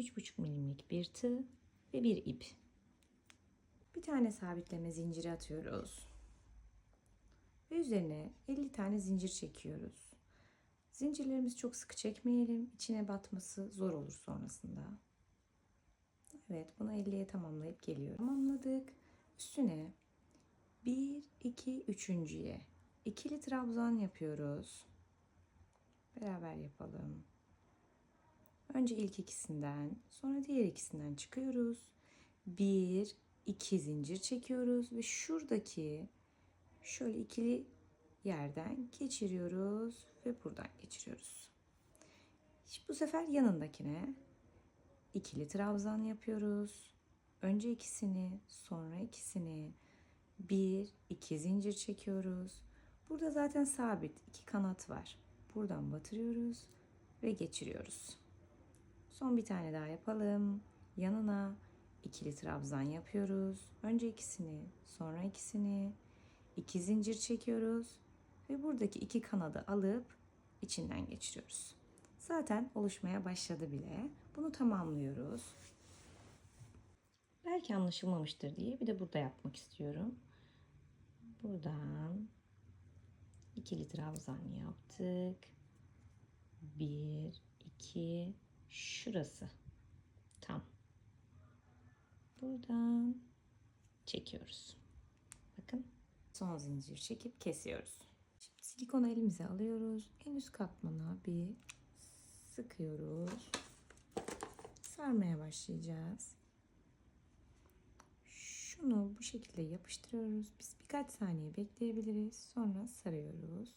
3,5 milimlik bir tığ ve bir ip. Bir tane sabitleme zinciri atıyoruz. Ve üzerine 50 tane zincir çekiyoruz. Zincirlerimizi çok sıkı çekmeyelim. İçine batması zor olur sonrasında. Evet bunu 50'ye tamamlayıp geliyorum. Tamamladık. Üstüne 1, 2, üçüncüye ikili trabzan yapıyoruz. Beraber yapalım. Önce ilk ikisinden, sonra diğer ikisinden çıkıyoruz. Bir, iki zincir çekiyoruz ve şuradaki şöyle ikili yerden geçiriyoruz ve buradan geçiriyoruz. Şimdi bu sefer yanındakine ikili trabzan yapıyoruz. Önce ikisini, sonra ikisini, bir, iki zincir çekiyoruz. Burada zaten sabit iki kanat var. Buradan batırıyoruz ve geçiriyoruz. Son bir tane daha yapalım. Yanına ikili trabzan yapıyoruz. Önce ikisini, sonra ikisini, iki zincir çekiyoruz ve buradaki iki kanadı alıp içinden geçiriyoruz. Zaten oluşmaya başladı bile. Bunu tamamlıyoruz. Belki anlaşılmamıştır diye bir de burada yapmak istiyorum. Buradan ikili trabzan yaptık. Bir, iki, şurası. Tam. Buradan çekiyoruz. Bakın. Son zincir çekip kesiyoruz. Şimdi silikonu elimize alıyoruz. En üst katmana bir sıkıyoruz. Sarmaya başlayacağız. Şunu bu şekilde yapıştırıyoruz. Biz birkaç saniye bekleyebiliriz. Sonra sarıyoruz.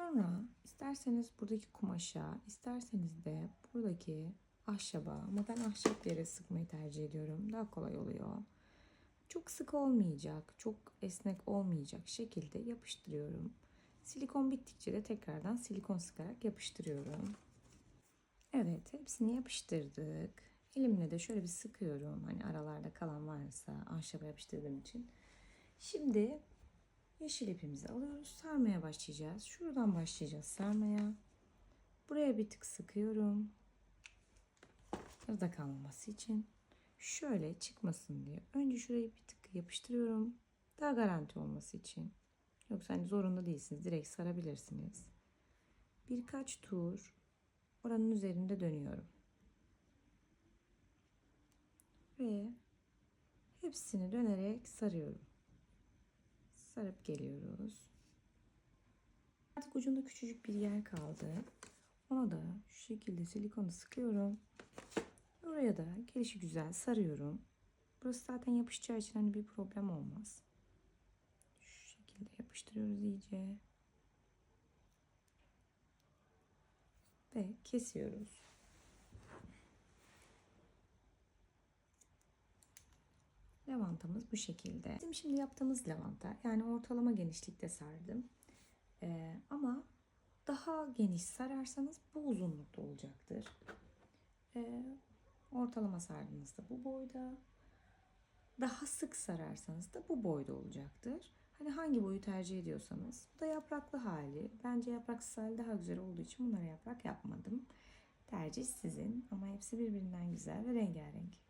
Sonra isterseniz buradaki kumaşa, isterseniz de buradaki ahşaba ama ben ahşap yere sıkmayı tercih ediyorum. Daha kolay oluyor. Çok sık olmayacak, çok esnek olmayacak şekilde yapıştırıyorum. Silikon bittikçe de tekrardan silikon sıkarak yapıştırıyorum. Evet, hepsini yapıştırdık. Elimle de şöyle bir sıkıyorum. Hani aralarda kalan varsa ahşaba yapıştırdığım için. Şimdi yeşil ipimizi alıyoruz. Sarmaya başlayacağız. Şuradan başlayacağız sarmaya. Buraya bir tık sıkıyorum. Yarıda kalmaması için. Şöyle çıkmasın diye. Önce şurayı bir tık yapıştırıyorum. Daha garanti olması için. Yoksa hani zorunda değilsiniz. Direkt sarabilirsiniz. Birkaç tur oranın üzerinde dönüyorum. Ve hepsini dönerek sarıyorum. Sarıp geliyoruz. Artık ucunda küçücük bir yer kaldı. Ona da şu şekilde silikonu sıkıyorum. Oraya da gelişi güzel sarıyorum. Burası zaten yapışacağı için hani bir problem olmaz. Şu şekilde yapıştırıyoruz iyice. Ve kesiyoruz. Lavantamız bu şekilde. Bizim şimdi yaptığımız lavanta yani ortalama genişlikte sardım. Ee, ama daha geniş sararsanız bu uzunlukta olacaktır. Ee, ortalama sardığınızda bu boyda. Daha sık sararsanız da bu boyda olacaktır. Hani hangi boyu tercih ediyorsanız. Bu da yapraklı hali. Bence yapraksız hali daha güzel olduğu için bunlara yaprak yapmadım. Tercih sizin ama hepsi birbirinden güzel ve rengarenk.